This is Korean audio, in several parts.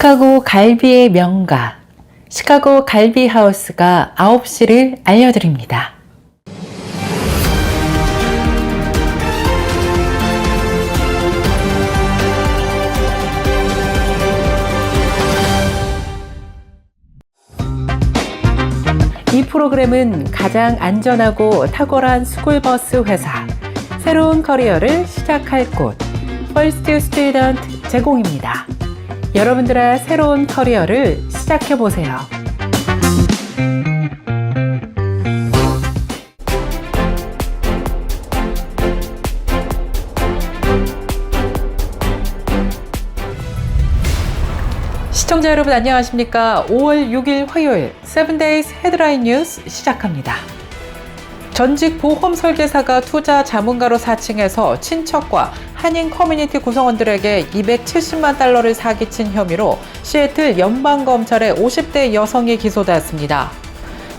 시카고 갈비의 명가, 시카고 갈비 하우스가 9시를 알려드립니다. 이 프로그램은 가장 안전하고 탁월한 스쿨버스 회사, 새로운 커리어를 시작할 곳, 퍼스트 스튜던트 제공입니다. 여러분들의 새로운 커리어를 시작해 보세요. 시청자 여러분 안녕하십니까? 5월 6일 화요일 7days 헤드라인 뉴스 시작합니다. 전직 보험 설계사가 투자 자문가로 사칭해서 친척과 한인 커뮤니티 구성원들에게 270만 달러를 사기친 혐의로 시애틀 연방검찰의 50대 여성이 기소되었습니다.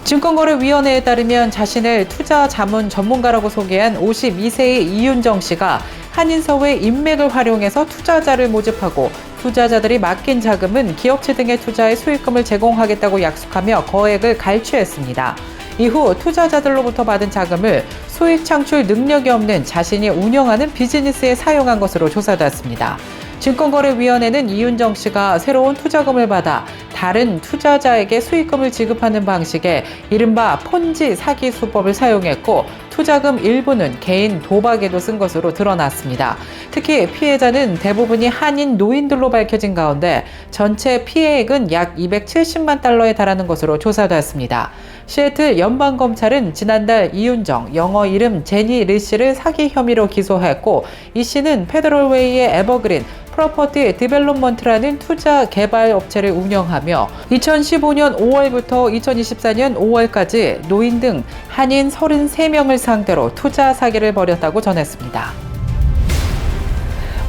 증권거래위원회에 따르면 자신을 투자 자문 전문가라고 소개한 52세의 이윤정 씨가 한인서의 인맥을 활용해서 투자자를 모집하고 투자자들이 맡긴 자금은 기업체 등의 투자에 수익금을 제공하겠다고 약속하며 거액을 갈취했습니다. 이후 투자자들로부터 받은 자금을 수익 창출 능력이 없는 자신이 운영하는 비즈니스에 사용한 것으로 조사됐습니다. 증권거래위원회는 이윤정 씨가 새로운 투자금을 받아 다른 투자자에게 수익금을 지급하는 방식의 이른바 폰지 사기 수법을 사용했고 투자금 일부는 개인 도박에도 쓴 것으로 드러났습니다. 특히 피해자는 대부분이 한인 노인들로 밝혀진 가운데 전체 피해액은 약 270만 달러에 달하는 것으로 조사됐습니다. 시애틀 연방검찰은 지난달 이윤정, 영어 이름 제니 리 씨를 사기 혐의로 기소했고 이 씨는 페더럴웨이의 에버그린 프로퍼티 디벨롭먼트라는 투자 개발 업체를 운영하며 2015년 5월부터 2024년 5월까지 노인 등 한인 33명을 상대로 투자 사기를 벌였다고 전했습니다.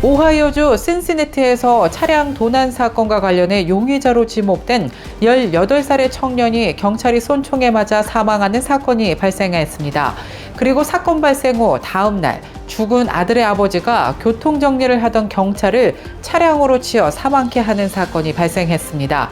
오하이오주 신시내티에서 차량 도난 사건과 관련해 용의자로 지목된 18살의 청년이 경찰이 손총에 맞아 사망하는 사건이 발생했습니다. 그리고 사건 발생 후 다음 날 죽은 아들의 아버지가 교통 정리를 하던 경찰을 차량으로 치어 사망케 하는 사건이 발생했습니다.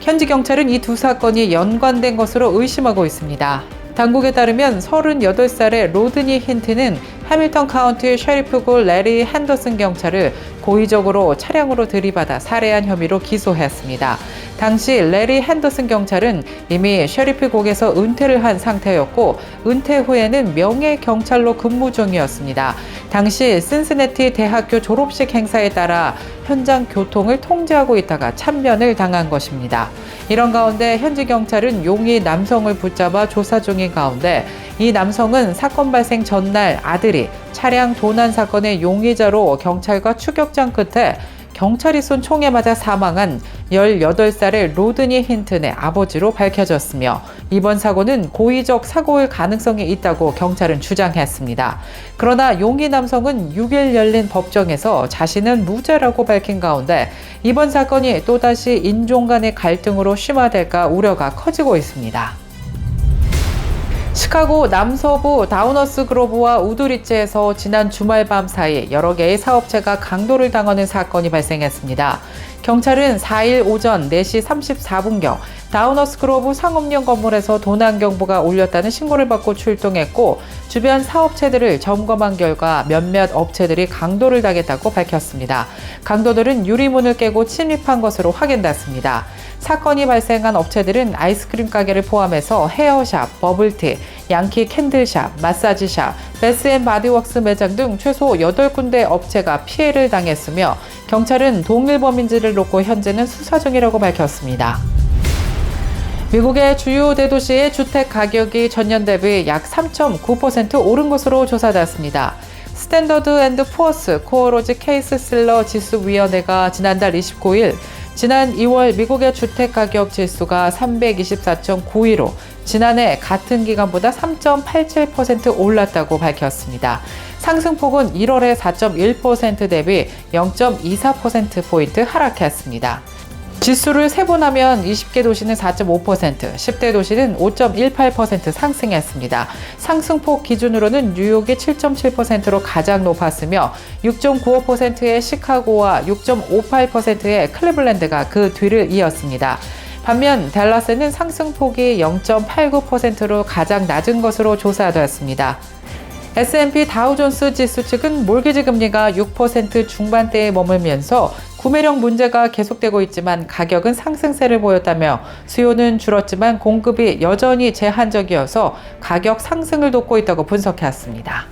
현지 경찰은 이 두 사건이 연관된 것으로 의심하고 있습니다. 당국에 따르면 38살의 로드니 힌트는 해밀턴 카운티 셰리프고 레리 핸더슨 경찰을 고의적으로 차량으로 들이받아 살해한 혐의로 기소했습니다. 당시 레리 핸더슨 경찰은 이미 셰리프곡에서 은퇴를 한 상태였고 은퇴 후에는 명예 경찰로 근무 중이었습니다. 당시 신스네티 대학교 졸업식 행사에 따라 현장 교통을 통제하고 있다가 참변을 당한 것입니다. 이런 가운데 현지 경찰은 용의 남성을 붙잡아 조사 중인 가운데 이 남성은 사건 발생 전날 아들이 차량 도난 사건의 용의자로 경찰과 추격전 끝에 경찰이 쏜 총에 맞아 사망한 18살의 로드니 힌튼의 아버지로 밝혀졌으며 이번 사고는 고의적 사고일 가능성이 있다고 경찰은 주장했습니다. 그러나 용의 남성은 6일 열린 법정에서 자신은 무죄라고 밝힌 가운데 이번 사건이 또다시 인종 간의 갈등으로 심화될까 우려가 커지고 있습니다. 시카고 남서부 다우너스 그로브와 우드리츠에서 지난 주말 밤 사이 여러 개의 사업체가 강도를 당하는 사건이 발생했습니다. 경찰은 4일 오전 4시 34분경 다우너스 그로브 상업용 건물에서 도난 경보가 울렸다는 신고를 받고 출동했고 주변 사업체들을 점검한 결과 몇몇 업체들이 강도를 당했다고 밝혔습니다. 강도들은 유리문을 깨고 침입한 것으로 확인됐습니다. 사건이 발생한 업체들은 아이스크림 가게를 포함해서 헤어샵, 버블티, 양키 캔들샵, 마사지샵, 베스앤바디웍스 매장 등 최소 8군데 업체가 피해를 당했으며 경찰은 동일 범인지를 놓고 현재는 수사 중이라고 밝혔습니다. 미국의 주요 대도시의 주택 가격이 전년 대비 약 3.9% 오른 것으로 조사됐습니다. 스탠더드 앤드 푸어스 코어로지 케이스 실러 지수위원회가 지난달 29일 지난 2월 미국의 주택 가격 지수가 324.9위로 지난해 같은 기간보다 3.87% 올랐다고 밝혔습니다. 상승폭은 1월에 4.1% 대비 0.24%포인트 하락했습니다. 지수를 세분하면 20개 도시는 4.5%, 10대 도시는 5.18% 상승했습니다. 상승폭 기준으로는 뉴욕이 7.7%로 가장 높았으며 6.95%의 시카고와 6.58%의 클리블랜드가 그 뒤를 이었습니다. 반면 댈러스는 상승폭이 0.89%로 가장 낮은 것으로 조사되었습니다. S&P 다우존스 지수 측은 몰기지 금리가 6% 중반대에 머물면서 구매력 문제가 계속되고 있지만 가격은 상승세를 보였다며 수요는 줄었지만 공급이 여전히 제한적이어서 가격 상승을 돕고 있다고 분석했습니다.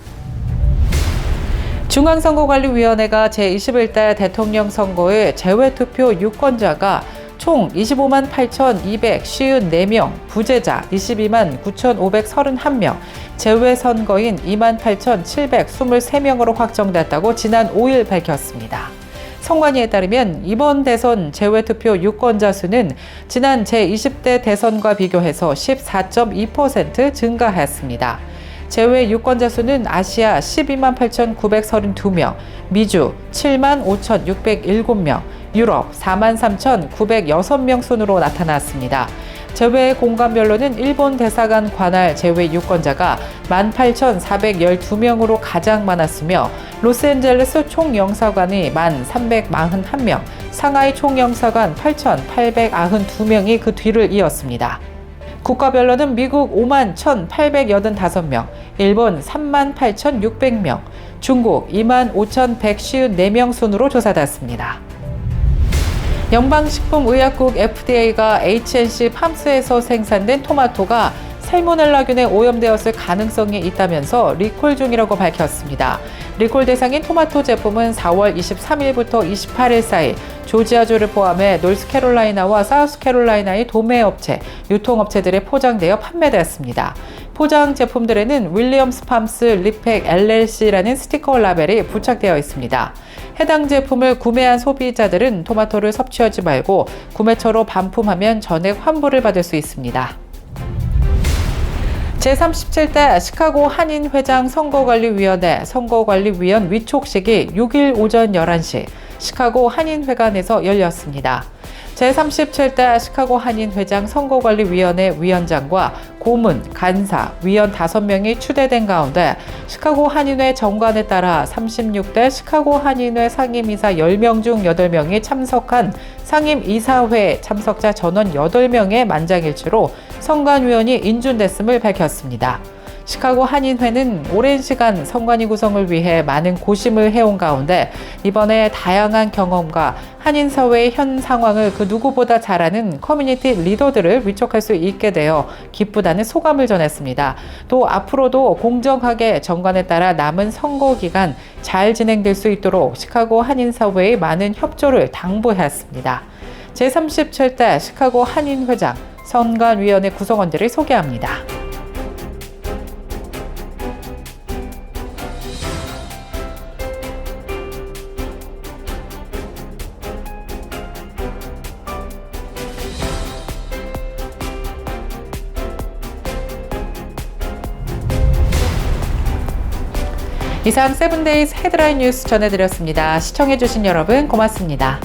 중앙선거관리위원회가 제21대 대통령 선거의 재외투표 유권자가 총 25만 8,254명, 부재자 22만 9,531명, 재외선거인 2만 8,723명으로 확정됐다고 지난 5일 밝혔습니다. 선관위에 따르면 이번 대선 재외투표 유권자 수는 지난 제20대 대선과 비교해서 14.2% 증가했습니다. 제외 유권자 수는 아시아 12만 8,932명, 미주 7만 5,607명, 유럽 4만 3,906명 순으로 나타났습니다. 제외 공간별로는 일본 대사관 관할 제외 유권자가 18,412명으로 가장 많았으며 로스앤젤레스 총영사관이 1,341명, 상하이 총영사관 8,892명이 그 뒤를 이었습니다. 국가별로는 미국 5만 1,885명, 일본 3만 8,600명, 중국 2만 5,154명 순으로 조사됐습니다. 연방식품의약국 FDA가 HNC 팜스에서 생산된 토마토가 살모넬라균에 오염되었을 가능성이 있다면서 리콜 중이라고 밝혔습니다. 리콜 대상인 토마토 제품은 4월 23일부터 28일 사이 조지아주를 포함해 노스캐롤라이나와 사우스캐롤라이나의 도매업체, 유통업체들에 포장되어 판매되었습니다. 포장 제품들에는 윌리엄스 팜스 리팩 LLC라는 스티커 라벨이 부착되어 있습니다. 해당 제품을 구매한 소비자들은 토마토를 섭취하지 말고 구매처로 반품하면 전액 환불을 받을 수 있습니다. 제37대 시카고 한인회장 선거관리위원회 선거관리위원 위촉식이 6일 오전 11시 시카고 한인회관에서 열렸습니다. 제37대 시카고 한인회장 선거관리위원회 위원장과 고문, 간사, 위원 5명이 추대된 가운데 시카고 한인회 정관에 따라 36대 시카고 한인회 상임이사 10명 중 8명이 참석한 상임이사회 참석자 전원 8명의 만장일치로 선관위원이 인준됐음을 밝혔습니다. 시카고 한인회는 오랜 시간 선관위 구성을 위해 많은 고심을 해온 가운데 이번에 다양한 경험과 한인 사회의 현 상황을 그 누구보다 잘 아는 커뮤니티 리더들을 위촉할 수 있게 되어 기쁘다는 소감을 전했습니다. 또 앞으로도 공정하게 정관에 따라 남은 선거 기간 잘 진행될 수 있도록 시카고 한인 사회의 많은 협조를 당부했습니다. 제37대 시카고 한인회장 선관위원회 구성원들을 소개합니다. 이상 세븐데이즈 헤드라인 뉴스 전해드렸습니다. 시청해주신 여러분 고맙습니다.